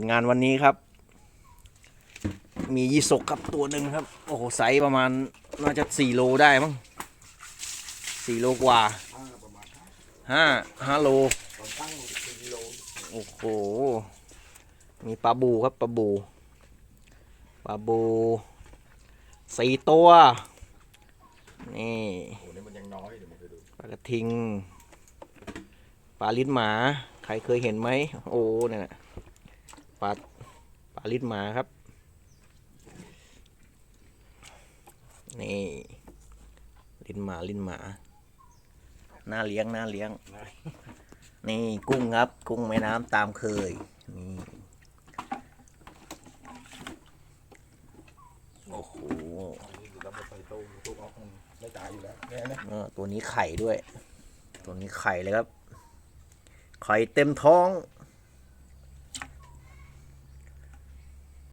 ลงานวันนี้ครับ มียีสกครับตัวหนึ่งครับ โอ้โหไซส์ประมาณน่าจะสี่โลได้มั้งสี่โลกว่าห้าห้าโลโอ้โห มีปลาบูครับปลาบูปลาบูสี่ตัว นี่ปลากระทิง ปลาลิ้นหมา ใครเคยเห็นไหม โอ้เนี่ยนะ ปลาปลาลิ้นหมาครับ นี่ลิ้นหมาลิ้นหมาหน่าเลี้ยงหน่าเลี้ยง นี่กุ้งครับ กุ้งแม่น้ำตามเคย นี่โอ้โหตัวนี้ไข่ด้วย ตัวนี้ไข่เลยครับ ไข่เต็มท้อง